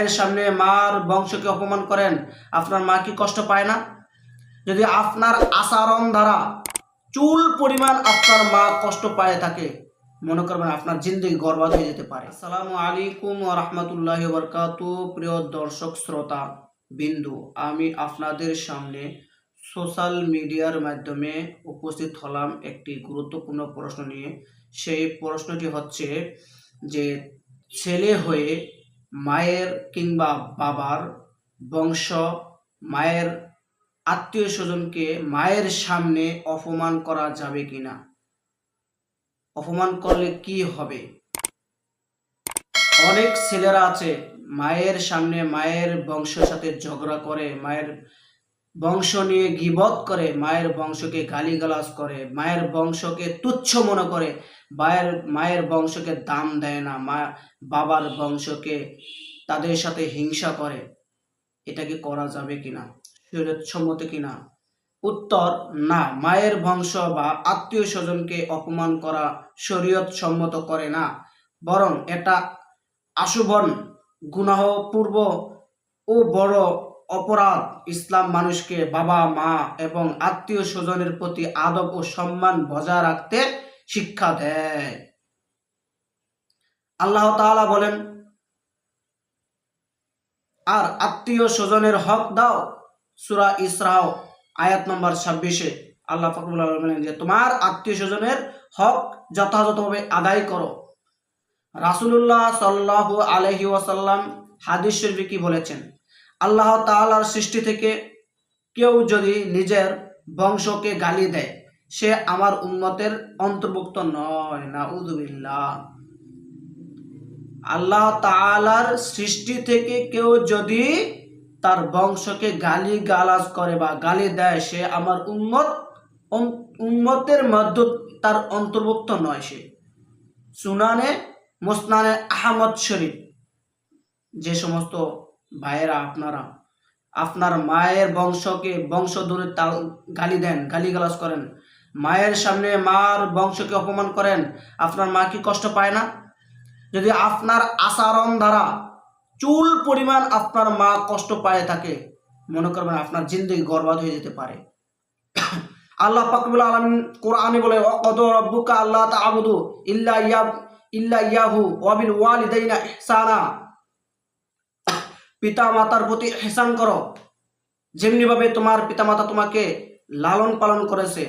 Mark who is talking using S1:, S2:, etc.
S1: এর সামনে মার বংশকে অপমান করেন, আপনার মা কি কষ্ট পায় না? যদি আপনার আচরণ দ্বারা চুল পরিমাণ আপনার মা কষ্ট পায় থাকে, মনে করবেন আপনার জিন্দগি গর্বাদ হয়ে যেতে পারে। আসসালামু আলাইকুম রহমতুল্লাহ বরকাত, প্রিয় দর্শক, শ্রোতা, বিন্দু, আমি আপনাদের সামনে সোশ্যাল মিডিয়ার মাধ্যমে উপস্থিত হলাম একটি গুরুত্বপূর্ণ প্রশ্ন নিয়ে। সেই প্রশ্নটি হচ্ছে যে ছেলে হয়ে মায়ের কিংবা বাবার বংশ, মায়ের আত্মীয় স্বজনকে মায়ের সামনে অপমান করা যাবে কিনা? অপমান করলে কি হবে? অনেক ছেলেরা আছে, মায়ের সামনে মায়ের বংশের সাথে ঝগড়া করে, মায়ের বংশ নিয়ে গিবত করে, মায়ের বংশকে গালিগালাজ করে, মায়ের বংশকে তুচ্ছ মনে করে মায়ের মায়ের বংশকে দাম দেয় না, মা, বাবার বংশকে তাদের সাথে হিংসা করে। এটা কি করা যাবে কিনা? সম্মত কিনা? উত্তর, না। মায়ের বংশ বা আত্মীয় স্বজনকে অপমান করা শরীয়ত সম্মত করে না। বরং এটা আশুবন গুনাহ পূর্ব ও বড় অপরাধ। ইসলাম মানুষকে বাবা, মা এবং আত্মীয় স্বজনের প্রতি আদব ও সম্মান বজায় রাখতে শিক্ষা দেয়। আল্লাহ তাআলা বলেন, আর আত্মীয় স্বজনের হক দাও। সুরা ইসরাও আয়াত নম্বর ছাব্বিশে আল্লাহ বলেন যে, তোমার আত্মীয় স্বজনের হক যথাযথভাবে আদায় করো। রাসুলুল্লাহ সাল্লাহ আলহি ওয়াসাল্লাম হাদিস শরীফে কি বলেছেন? আল্লাহ তাআলার সৃষ্টি থেকে কেউ যদি নিজের বংশকে গালি দেয় সে আমার উন্মতের অন্তর্ভুক্ত নয় না উদুবিল্লাহ আল্লাহ তাআলার সৃষ্টি থেকে কেউ যদি তার বংশকে গালি গালাজ করে বা গালি দেয়, সে আমার উন্মত উন্মতের মধ্য, তার অন্তর্ভুক্ত নয় সে। সুনানে, মোসনানে আহমদ শরীফ, যে সমস্ত ভাইয়েরা আপনারা, আপনার মায়ের বংশকে বংশ ধরে তাল, গালি দেন গালি গালাজ করেন মায়ের সামনে মার বংশকে অপমান করেন, আপনার মা কি কষ্ট পায় না? যদি আপনার আচরণ দ্বারা চুল পরিমাণ আপনার মা কষ্ট পায় থাকে, মনে করবেন আপনার জিন্দগি গর্বাদ হয়ে যেতে পারে। আল্লাহ পাকবুল আলম কোরআনে বলে অকদ রব্বুকা আল্লাহ তাবুদু ইল্লা ইয়া, ইল্লা ইয়াহু ওয়াবিল ওয়ালিদাইনা ইহসানা। পিতা মাতার প্রতি এহসান করো। যেমনিভাবে তোমার পিতামাতা তোমাকে লালন পালন করেছে